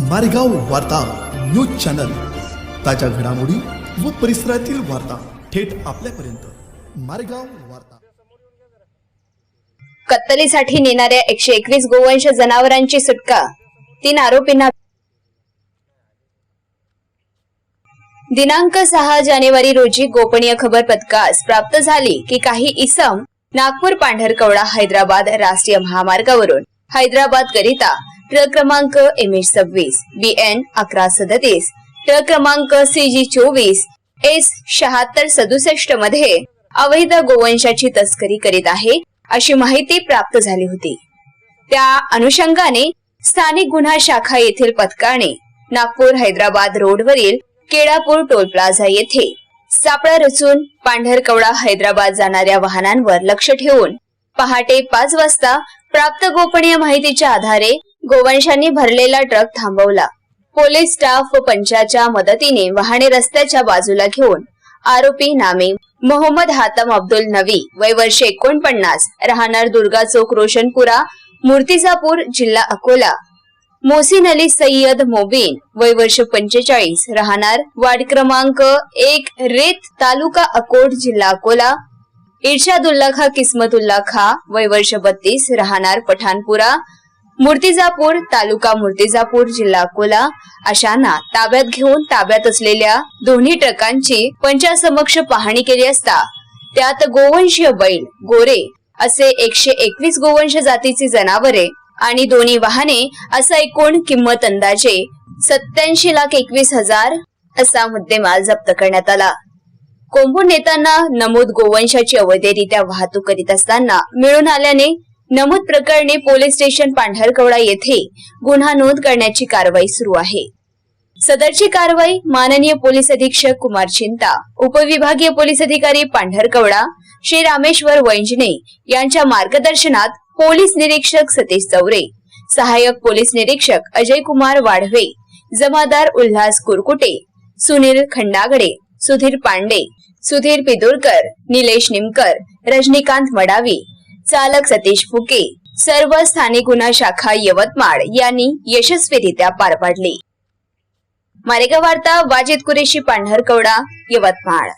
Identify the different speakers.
Speaker 1: मारेगाव वार्ता news channel. ताज्या घडामोडी व परिसरातील वार्ता थेट आपल्यापर्यंत. मारेगाव वार्ता.
Speaker 2: कत्तलीसाठी नेणाऱ्या एकशे एकवीस गोवंश जनावरांची सुटका. तीन आरोपींना दिनांक सहा जानेवारी रोजी गोपनीय खबर पथकास प्राप्त झाली की काही इसम नागपूर पांढरकवडा हैदराबाद राष्ट्रीय महामार्गावरून. हैदराबाद करिता ट्रक क्रमांक एम एच सव्वीस बी एन अकरा सदतीस ट्रक क्रमांक सी जी चोवीस एस शहात्तर सदुसष्टमध्ये अवैध गोवंशाची तस्करी करीत आहे अशी माहिती प्राप्त झाली होती. त्या अनुषंगाने स्थानिक गुन्हा शाखा येथील पथकाने नागपूर हैदराबाद रोडवरील केळापूर टोल प्लाझा येथे सापळा रचून पांढरकवडा हैदराबाद जाणाऱ्या वाहनांवर लक्ष ठेवून पहाटे पाच वाजता प्राप्त गोपनीय माहितीच्या आधारे गोवंशांनी भरलेला ट्रक थांबवला. पोलीस स्टाफ व पंचाच्या मदतीने वाहने रस्त्याच्या बाजूला घेऊन आरोपी नामे मोहम्मद हातम अब्दुल नवी वय वर्ष एकोणपन्नास राहणार दुर्गा चौक रोशनपुरा मूर्तिजापूर जिल्हा अकोला. मोसिन अली सय्यद मोबीन वय वर्ष पंचेचाळीस राहणार वार्ड क्रमांक एक रेत तालुका अकोट जिल्हा अकोला. इर्शादुल्ला खा किस्मतुल्ला खा वय वर्ष बत्तीस राहणार पठाणपुरा मूर्तिजापूर तालुका मूर्तिजापूर जिल्हा अकोला अशांना ताब्यात घेऊन ताब्यात असलेल्या दोन्ही ट्रकांची पंचासमक्ष पाहणी केली असता त्यात गोवंशीय बैल गोरे असे एकशे एकवीस गोवंश जातीची जनावरे आणि दोन्ही वाहने असा एकूण किंमत अंदाजे सत्याऐंशी लाख एकवीस हजार असा मुद्देमाल जप्त करण्यात आला. कोंबून नेताना नमूद गोवंशाची अवैधरित्या वाहतूक करीत असताना मिळून आल्याने नमूद प्रकरणी पोलीस स्टेशन पांढरकवडा येथे गुन्हा नोंद करण्याची कारवाई सुरू आहे. सदरची कारवाई माननीय पोलीस अधीक्षक कुमार चिंता उपविभागीय पोलीस अधिकारी पांढरकवडा श्री रामेश्वर वैंजने यांच्या मार्गदर्शनात पोलीस निरीक्षक सतीश चौरे सहाय्यक पोलीस निरीक्षक अजय कुमार वाढवे जमादार उल्हास कुरकुटे सुनील खंडागडे सुधीर पांडे सुधीर पिदुरकर निलेश निमकर रजनीकांत मडावी चालक सतीश फुके सर्व स्थानिक गुन्हा शाखा यवतमाळ यांनी यशस्वीरित्या पार पाडली. मारेगाव वार्ता वाजिद कुरेशी पांढरकवडा यवतमाळ.